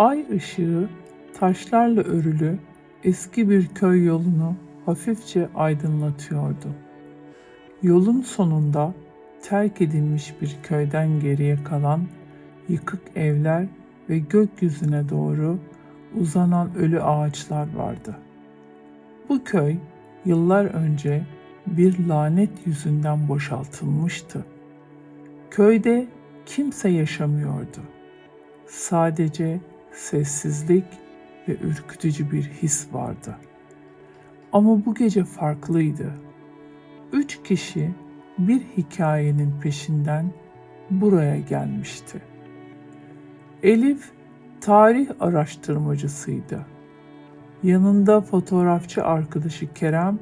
Ay ışığı taşlarla örülü eski bir köy yolunu hafifçe aydınlatıyordu. Yolun sonunda terk edilmiş bir köyden geriye kalan yıkık evler ve gökyüzüne doğru uzanan ölü ağaçlar vardı. Bu köy yıllar önce bir lanet yüzünden boşaltılmıştı. Köyde kimse yaşamıyordu. Sadece sessizlik ve ürkütücü bir his vardı. Ama bu gece farklıydı. Üç kişi bir hikayenin peşinden buraya gelmişti. Elif tarih araştırmacısıydı. Yanında fotoğrafçı arkadaşı Kerem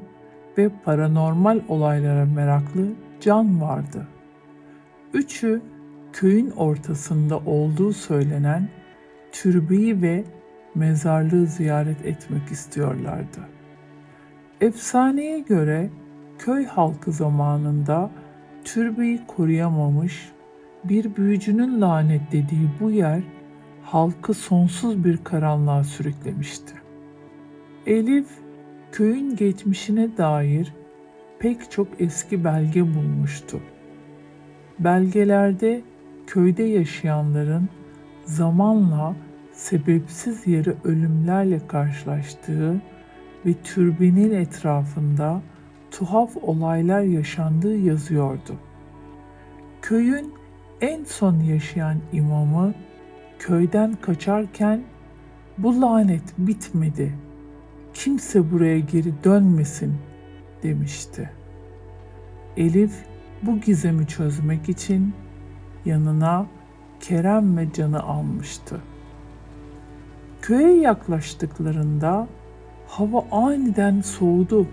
ve paranormal olaylara meraklı Can vardı. Üçü köyün ortasında olduğu söylenen türbeyi ve mezarlığı ziyaret etmek istiyorlardı. Efsaneye göre köy halkı zamanında türbeyi koruyamamış, bir büyücünün lanetlediği bu yer halkı sonsuz bir karanlığa sürüklemişti. Elif köyün geçmişine dair pek çok eski belge bulmuştu. Belgelerde köyde yaşayanların zamanla sebepsiz yere ölümlerle karşılaştığı ve türbenin etrafında tuhaf olaylar yaşandığı yazıyordu. Köyün en son yaşayan imamı köyden kaçarken bu lanet bitmedi. Kimse buraya geri dönmesin demişti. Elif bu gizemi çözmek için yanına Kerem ve Can'ı almıştı. Köye yaklaştıklarında hava aniden soğudu.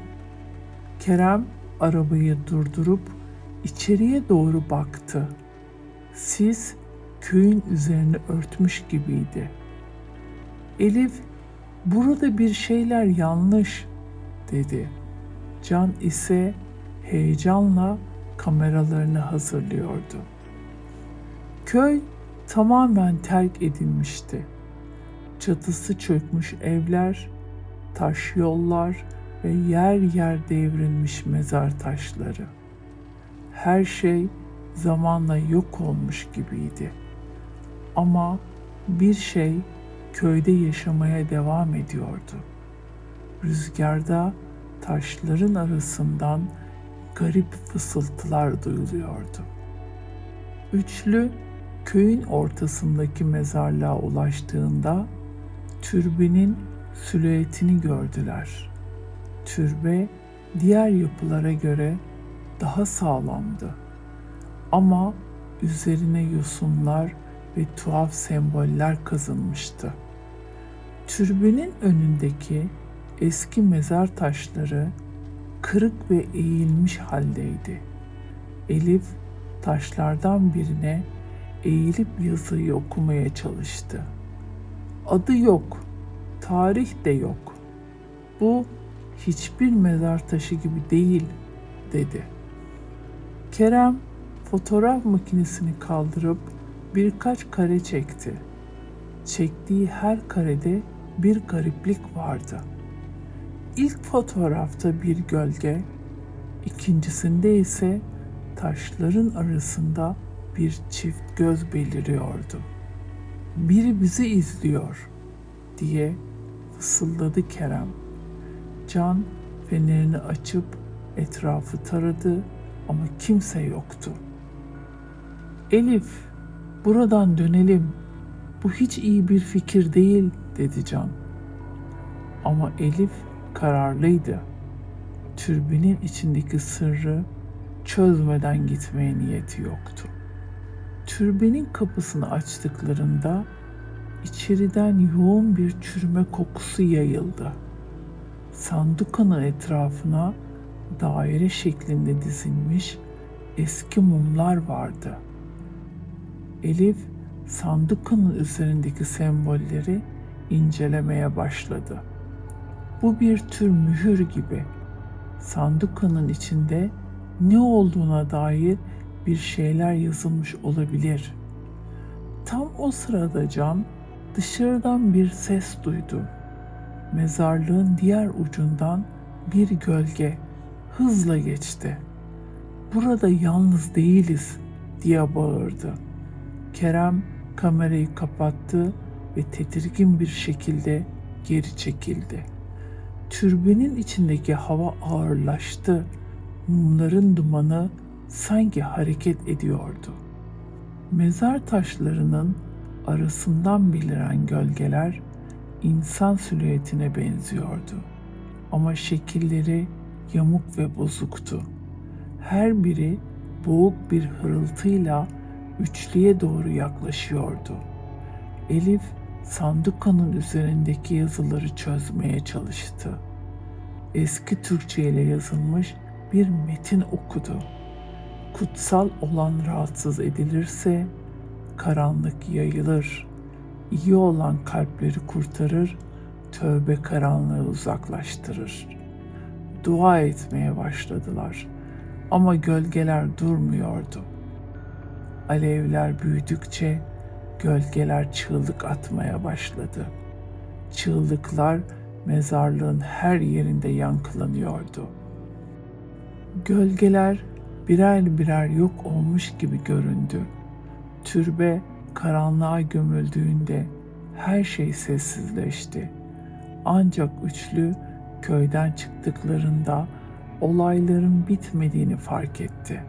Kerem arabayı durdurup içeriye doğru baktı. Sis köyün üzerini örtmüş gibiydi. Elif, burada bir şeyler yanlış dedi. Can ise heyecanla kameralarını hazırlıyordu. Köy tamamen terk edilmişti. Çatısı çökmüş evler, taş yollar ve yer yer devrilmiş mezar taşları. Her şey zamanla yok olmuş gibiydi. Ama bir şey köyde yaşamaya devam ediyordu. Rüzgarda taşların arasından garip fısıltılar duyuluyordu. Üçlü köyün ortasındaki mezarlığa ulaştığında türbenin silüetini gördüler. Türbe diğer yapılara göre daha sağlamdı. Ama üzerine yosunlar ve tuhaf semboller kazınmıştı. Türbenin önündeki eski mezar taşları kırık ve eğilmiş haldeydi. Elif taşlardan birine eğilip yazıyı okumaya çalıştı. Adı yok, tarih de yok. Bu hiçbir mezar taşı gibi değil, dedi. Kerem fotoğraf makinesini kaldırıp birkaç kare çekti. Çektiği her karede bir gariplik vardı. İlk fotoğrafta bir gölge, ikincisinde ise taşların arasında bir çift göz beliriyordu. Biri bizi izliyor diye fısıldadı Kerem. Can fenerini açıp etrafı taradı ama kimse yoktu. Elif, buradan dönelim. Bu hiç iyi bir fikir değil, dedi Can. Ama Elif kararlıydı. Türbinin içindeki sırrı çözmeden gitmeye niyeti yoktu. Türbenin kapısını açtıklarında içeriden yoğun bir çürüme kokusu yayıldı. Sandukanın etrafına daire şeklinde dizilmiş eski mumlar vardı. Elif sandukanın üzerindeki sembolleri incelemeye başladı. Bu bir tür mühür gibi. Sandukanın içinde ne olduğuna dair bir şeyler yazılmış olabilir. Tam o sırada Can Dışarıdan bir ses duydu. Mezarlığın diğer ucundan bir gölge hızla geçti. Burada yalnız değiliz diye bağırdı. Kerem kamerayı kapattı ve tedirgin bir şekilde geri çekildi. Türbenin içindeki hava ağırlaştı. Mumların dumanı sanki hareket ediyordu. Mezar taşlarının arasından beliren gölgeler insan silüetine benziyordu. Ama şekilleri yamuk ve bozuktu. Her biri boğuk bir hırıltıyla üçlüye doğru yaklaşıyordu. Elif sandukanın üzerindeki yazıları çözmeye çalıştı. Eski Türkçe ile yazılmış bir metin okudu. Kutsal olan rahatsız edilirse karanlık yayılır. İyi olan kalpleri kurtarır, tövbe karanlığı uzaklaştırır. Dua etmeye başladılar ama gölgeler durmuyordu. Alevler büyüdükçe gölgeler çığlık atmaya başladı. Çığlıklar mezarlığın her yerinde yankılanıyordu. Gölgeler birer birer yok olmuş gibi göründü. Türbe karanlığa gömüldüğünde her şey sessizleşti. Ancak üçlü köyden çıktıklarında olayların bitmediğini fark etti.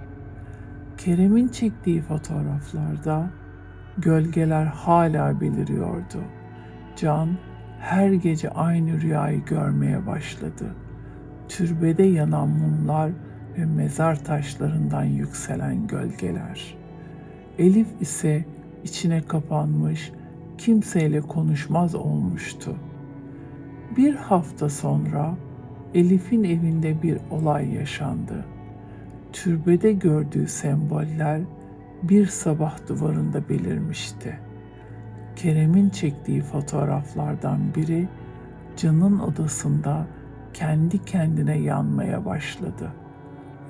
Kerem'in çektiği fotoğraflarda gölgeler hala beliriyordu. Can her gece aynı rüyayı görmeye başladı. Türbede yanan mumlar ve mezar taşlarından yükselen gölgeler. Elif ise içine kapanmış, kimseyle konuşmaz olmuştu. Bir hafta sonra Elif'in evinde bir olay yaşandı. Türbede gördüğü semboller bir sabah duvarında belirmişti. Kerem'in çektiği fotoğraflardan biri Can'ın odasında kendi kendine yanmaya başladı.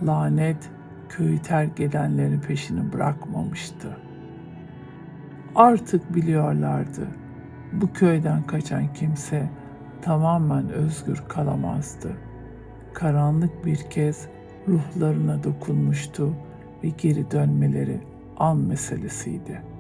Lanet köyü terk edenlerin peşini bırakmamıştı. Artık biliyorlardı. Bu köyden kaçan kimse tamamen özgür kalamazdı. Karanlık bir kez ruhlarına dokunmuştu ve geri dönmeleri an meselesiydi.''